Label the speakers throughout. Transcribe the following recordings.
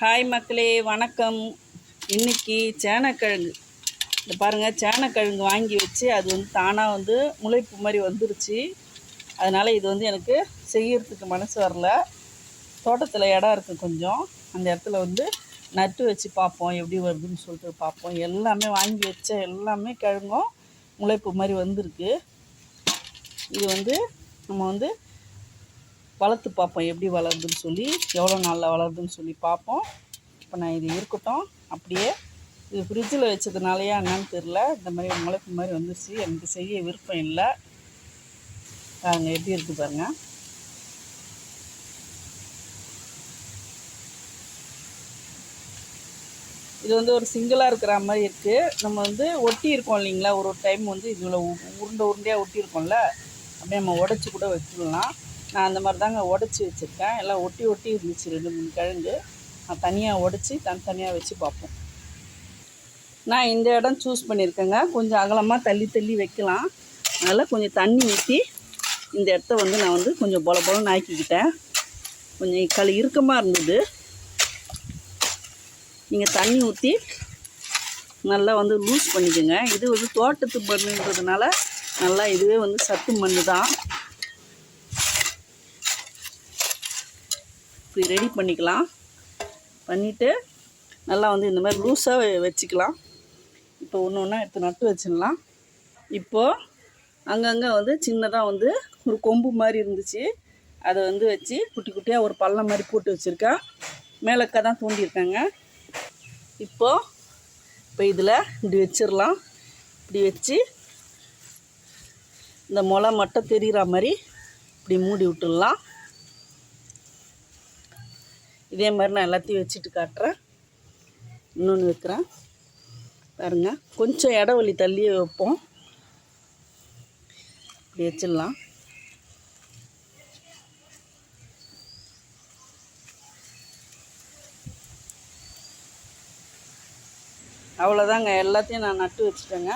Speaker 1: Hi மக்களே வணக்கம். இன்னைக்கு சேனக்கிழங்கு. இந்த பாருங்கள் சேனக்கிழங்கு வாங்கி வச்சு அது வந்து தானாக வந்து முளைப்பு மாதிரி வந்துருச்சு. அதனால் இது வந்து எனக்கு செய்யறதுக்கு மனசு வரல. தோட்டத்தில் இடம் இருக்குது கொஞ்சம். அந்த இடத்துல வந்து நட்டு வச்சு பார்ப்போம் எப்படி வருதுன்னு சொல்லிட்டு பார்ப்போம். எல்லாமே வாங்கி வச்ச எல்லாமே கிழங்கும் முளைப்பு மாதிரி வந்திருக்கு. இது வந்து நம்ம வந்து வளர்த்து பார்ப்போம் எப்படி வளருதுன்னு சொல்லி எவ்வளோ நாளில் வளருதுன்னு சொல்லி பார்ப்போம். இப்போ நான் இது இருக்கட்டும் அப்படியே இது ஃப்ரிட்ஜில் வச்சதுனாலயா என்னன்னு தெரில இந்த மாதிரி முளைப்பு மாதிரி வந்துருச்சு. எனக்கு செய்ய விருப்பம் இல்லை. பாருங்க எப்படி இருக்குது பாருங்க. இது வந்து ஒரு சிங்கிளாக இருக்கிற மாதிரி இருக்குது நம்ம வந்து ஒட்டி இருக்கோம் இல்லைங்களா? ஒரு ஒரு டைம் வந்து இதில் உருண்டை உருண்டையாக ஒட்டி இருக்கோம்ல அப்படியே நம்ம உடச்சி கூட வச்சுக்கலாம். நான் அந்த மாதிரி தாங்க உடச்சி வச்சுருக்கேன். எல்லாம் ஒட்டி ஒட்டி இருந்துச்சு ரெண்டு மூணு கிழங்கு. நான் தனியாக உடச்சி தனித்தனியாக வச்சு பார்ப்போம். நான் இந்த இடம் சூஸ் பண்ணியிருக்கேங்க. கொஞ்சம் அகலமாக தள்ளி தள்ளி வைக்கலாம். அதனால் கொஞ்சம் தண்ணி ஊற்றி இந்த இடத்த வந்து நான் வந்து கொஞ்சம் பொல பொலன்னு ஆக்கிக்கிட்டேன். கொஞ்சம் களி இறுக்கமாக இருந்தது. நீங்கள் தண்ணி ஊற்றி நல்லா வந்து லூஸ் பண்ணிக்கோங்க. இது வந்து தோட்டத்து மண்ணுன்றதுனால நல்லா இதுவே வந்து சத்து மண் தான் இப்படி ரெடி பண்ணிக்கலாம். பண்ணிவிட்டு நல்லா வந்து இந்த மாதிரி லூஸாக வச்சுக்கலாம். இப்போ ஒன்று ஒன்றா எடுத்து நட்டு வச்சிடலாம். இப்போது அங்கங்கே வந்து சின்னதாக வந்து ஒரு கொம்பு மாதிரி இருந்துச்சு. அதை வந்து வச்சு குட்டி குட்டியாக ஒரு பள்ளம் மாதிரி போட்டு வச்சுருக்கேன். மேலக்கா தான் தூண்டியிருக்காங்க. இப்போது இப்போ இதில் இப்படி வச்சிடலாம். இப்படி வச்சு இந்த முளை மட்டும் தெரிகிற மாதிரி இப்படி மூடி விட்டுடலாம். இதே மாதிரி நான் எல்லாத்தையும் வச்சுட்டு காட்டுறேன். இன்னொன்று வைக்கிறேன். பாருங்க கொஞ்சம் இடவழி தள்ளியே வைப்போம். இப்படி வச்சிடலாம். அவ்வளோதாங்க எல்லாத்தையும் நான் நட்டு வச்சுட்டேங்க.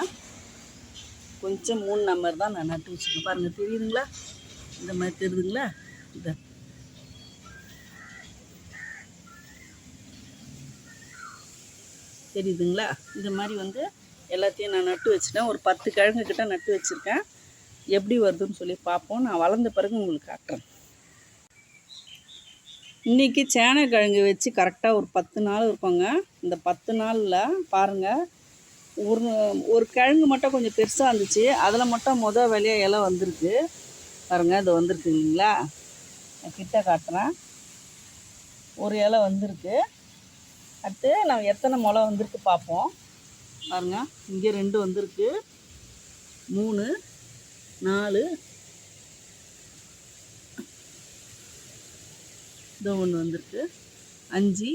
Speaker 1: கொஞ்சம் மூணு நம்பர் தான் நான் நட்டு வச்சுருக்கேன் பாருங்கள் தெரியுதுங்களா? இந்த மாதிரி தெரியுதுங்களா? இதை தெரியுதுங்களா? இந்த மாதிரி வந்து எல்லாத்தையும் நான் நட்டு வச்சுட்டேன். ஒரு பத்து கிழங்கு கிட்ட நட்டு வச்சுருக்கேன். எப்படி வருதுன்னு சொல்லி பார்ப்போம். நான் வளர்ந்த பிறகு உங்களுக்கு காட்டுறேன். இன்றைக்கி சேனக்கிழங்கு வச்சு கரெக்டாக ஒரு பத்து நாள் இருக்கோங்க. இந்த பத்து நாளில் பாருங்கள் ஒரு ஒரு கிழங்கு மட்டும் கொஞ்சம் பெருசாக இருந்துச்சு. அதில் மட்டும் மொதல் வேலையாக இலை வந்திருக்கு. பாருங்கள் இது வந்திருக்கு இல்லைங்களா? நான் கிட்ட காட்டுறேன். ஒரு இலை வந்திருக்கு. அடுத்து நம்ம எத்தனை முளை வந்திருக்கு பார்ப்போம். பாருங்க இங்கே ரெண்டு வந்திருக்கு. மூணு நாலு. இதோ ஒன்று வந்திருக்கு. அஞ்சு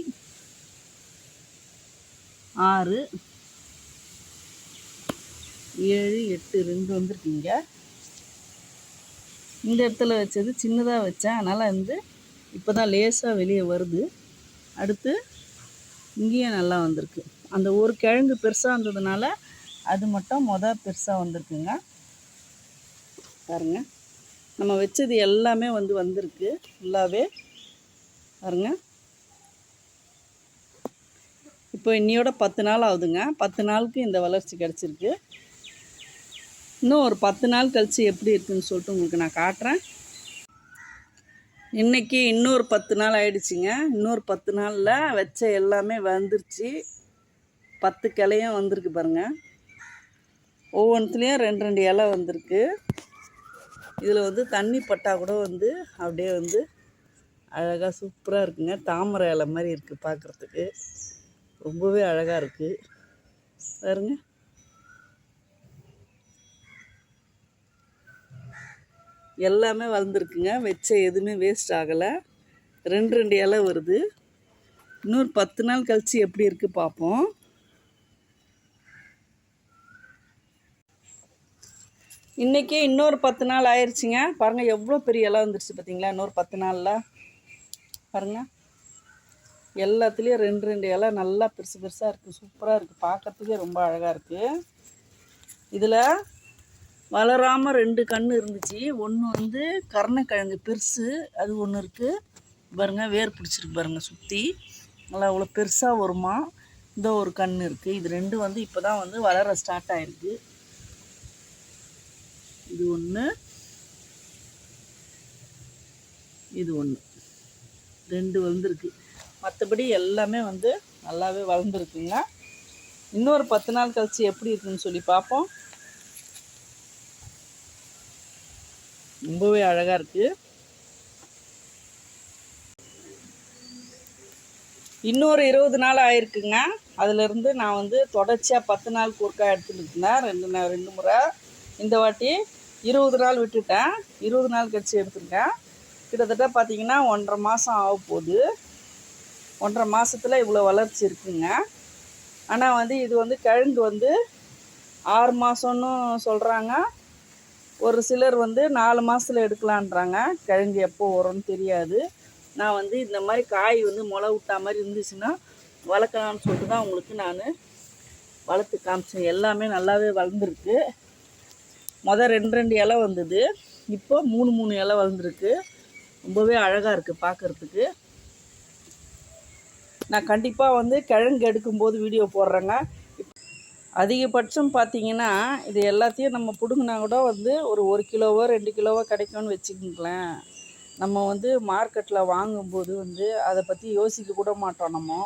Speaker 1: ஆறு ஏழு எட்டு ரெண்டு வந்திருக்குங்க இந்த இடத்துல வச்சது சின்னதாக வச்சேன். அதனால் வந்து இப்போ தான் லேசாக வெளியே வருது. அடுத்து இங்கேயும் நல்லா வந்திருக்கு. அந்த ஒரு கிழங்கு பெருசாக வந்ததுனால அது மட்டும் மொதல் பெருசாக வந்திருக்குங்க. பாருங்க. நம்ம வச்சது எல்லாமே வந்து வந்திருக்கு. ஃபுல்லாகவே பாருங்க. இப்போ இன்னையோட பத்து நாள் ஆகுதுங்க. பத்து நாளுக்கு இந்த வளர்ச்சி கிடச்சிருக்கு. இன்னும் ஒரு பத்து நாள் கழித்து எப்படி இருக்குதுன்னு சொல்லிட்டு உங்களுக்கு நான் காட்டுறேன். இன்றைக்கி இன்னொரு பத்து நாள் ஆயிடுச்சுங்க. இன்னொரு பத்து நாளில் வச்ச எல்லாமே வந்துருச்சு. பத்து கிளையும் வந்திருக்கு பாருங்கள் ஒவ்வொன்றுத்துலேயும் ரெண்டு ரெண்டு இலை வந்திருக்கு. இதில் வந்து தண்ணி பட்டா கூட வந்து அப்படியே வந்து அழகாக சூப்பராக இருக்குங்க. தாமரை இலை மாதிரி இருக்குது பார்க்குறதுக்கு ரொம்பவே அழகாக இருக்குது பாருங்கள் எல்லாமே வளர்ந்துருக்குங்க. வச்ச எதுவுமே வேஸ்ட் ஆகலை. ரெண்டு ரெண்டு இலை வருது. இன்னொரு பத்து நாள் கழித்து எப்படி இருக்குது பார்ப்போம் இன்றைக்கி இன்னொரு பத்து நாள் ஆயிடுச்சுங்க பாருங்கள் எவ்வளோ பெரிய இலை வந்துருச்சு பார்த்தீங்களா இன்னொரு பத்து நாளில். பாருங்கள் எல்லாத்துலேயும் ரெண்டு ரெண்டு இலை நல்லா பெருசு பெருசாக இருக்குது சூப்பராக இருக்குது பார்க்கறதுக்கே ரொம்ப அழகாக இருக்குது இதில் வளராமல் ரெண்டு கண் இருந்துச்சு. ஒன்று வந்து கருணக்கிழங்கு பெருசு அது ஒன்று இருக்குது பாருங்கள் வேர் பிடிச்சிருக்கு பாருங்கள் சுற்றி நல்லா அவ்வளோ பெருசாக வருமா? இந்த ஒரு கண் இருக்குது இது ரெண்டும் வந்து இப்போ தான் வந்து வளர ஸ்டார்ட் ஆகிருக்கு இது ஒன்று இது ஒன்று ரெண்டு வளர்ந்துருக்கு. மற்றபடி எல்லாமே வந்து நல்லாவே வளர்ந்துருக்குங்க. இன்னொரு பத்து நாள் கழிச்சு எப்படி இருக்குன்னு சொல்லி பார்ப்போம். ரொம்பவே அழகாக இருக்குது இன்னொரு இருபது நாள் ஆயிருக்குங்க. அதுலேருந்து நான் வந்து தொடர்ச்சியாக பத்து நாள் கூர்க்கா எடுத்துகிட்டு இருந்தேன். ரெண்டு நாள் ரெண்டு முறை. இந்த வாட்டி இருபது நாள் விட்டுட்டேன். இருபது நாள் கழிச்சு எடுத்துருக்கேன். கிட்டத்தட்ட பார்த்தீங்கன்னா ஒன்றரை மாதம் ஆக போகுது. ஒன்றரை மாதத்தில் இவ்வளோ வளர்ச்சி இருக்குங்க. ஆனால் வந்து இது வந்து கிழங்கு வந்து ஆறு மாதம்னு சொல்கிறாங்க ஒரு சிலர் வந்து நாலு மாதத்தில் எடுக்கலான்றாங்க. கிழங்கு எப்போ வரும்னு தெரியாது. நான் வந்து இந்த மாதிரி காய் வந்து முளை விட்டா மாதிரி இருந்துச்சுன்னா வளர்க்கலாம்னு சொல்லிட்டு தான் உங்களுக்கு நான் வளர்த்து காமிச்சேன். எல்லாமே நல்லாவே வளர்ந்துருக்கு. மொதல் ரெண்டு ரெண்டு இலை வந்தது. இப்போ மூணு மூணு இலை வளர்ந்துருக்கு. ரொம்பவே அழகாக இருக்குது பார்க்குறதுக்கு நான் கண்டிப்பாக வந்து கிழங்கு எடுக்கும்போது வீடியோ போடுறேங்க. அதிகபட்சம் பார்த்தீங்கன்னா இது எல்லாத்தையும் நம்ம பிடுங்கினா கூட வந்து ஒரு ஒரு கிலோவோ ரெண்டு கிலோவோ கிடைக்கும்னு வச்சுக்கோங்களேன். நம்ம வந்து மார்க்கெட்டில் வாங்கும்போது வந்து அதை பற்றி யோசிக்க கூட மாட்டோம் நம்ம.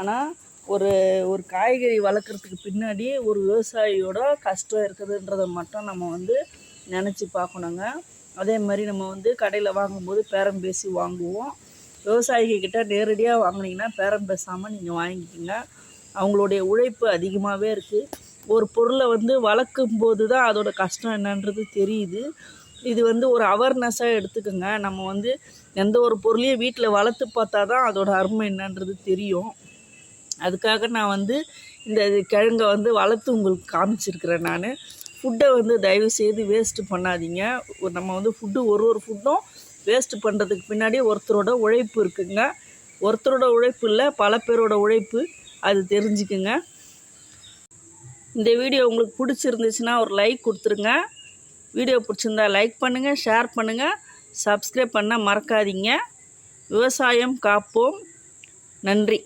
Speaker 1: ஆனால் ஒரு ஒரு காய்கறி வளர்க்குறதுக்கு பின்னாடி ஒரு விவசாயியோட கஷ்டம் இருக்குதுன்றதை மட்டும் நம்ம வந்து நினச்சி பார்க்கணுங்க. அதே மாதிரி நம்ம வந்து கடையில் வாங்கும்போது பேரம் பேசி வாங்குவோம். விவசாயிகிட்ட நேரடியாக வாங்கினீங்கன்னா பேரம் பேசாமல் நீங்கள் வாங்கிக்கோங்க. அவங்களுடைய உழைப்பு அதிகமாகவே இருக்குது ஒரு பொருளை வந்து வளர்க்கும் போது தான் அதோட கஷ்டம் என்னன்றது தெரியுது. இது வந்து ஒரு அவேர்னஸாக எடுத்துக்கோங்க. நம்ம வந்து எந்த ஒரு பொருளையும் வீட்டில் வளர்த்து பார்த்தா தான் அதோடய அருமை என்னன்றது தெரியும். அதுக்காக நான் வந்து இந்த கிழங்கை வந்து வளர்த்து உங்களுக்கு காமிச்சிருக்கிறேன் நான். ஃபுட்டை வந்து தயவு செய்து வேஸ்ட்டு பண்ணாதீங்க. நம்ம வந்து ஃபுட்டு ஒரு ஒரு ஃபுட்டும் வேஸ்ட்டு பண்ணுறதுக்கு பின்னாடி ஒருத்தரோட உழைப்பு இருக்குங்க. ஒருத்தரோட உழைப்பு இல்லை பல பேரோட உழைப்பு அது தெரிஞ்சுக்குங்க. இந்த வீடியோ உங்களுக்கு பிடிச்சிருந்துச்சுன்னா ஒரு லைக் கொடுத்துருங்க. வீடியோ பிடிச்சிருந்தா லைக் பண்ணுங்கள் ஷேர் பண்ணுங்கள் சப்ஸ்கிரைப் பண்ண மறக்காதீங்க. விவசாயம் காப்போம். நன்றி.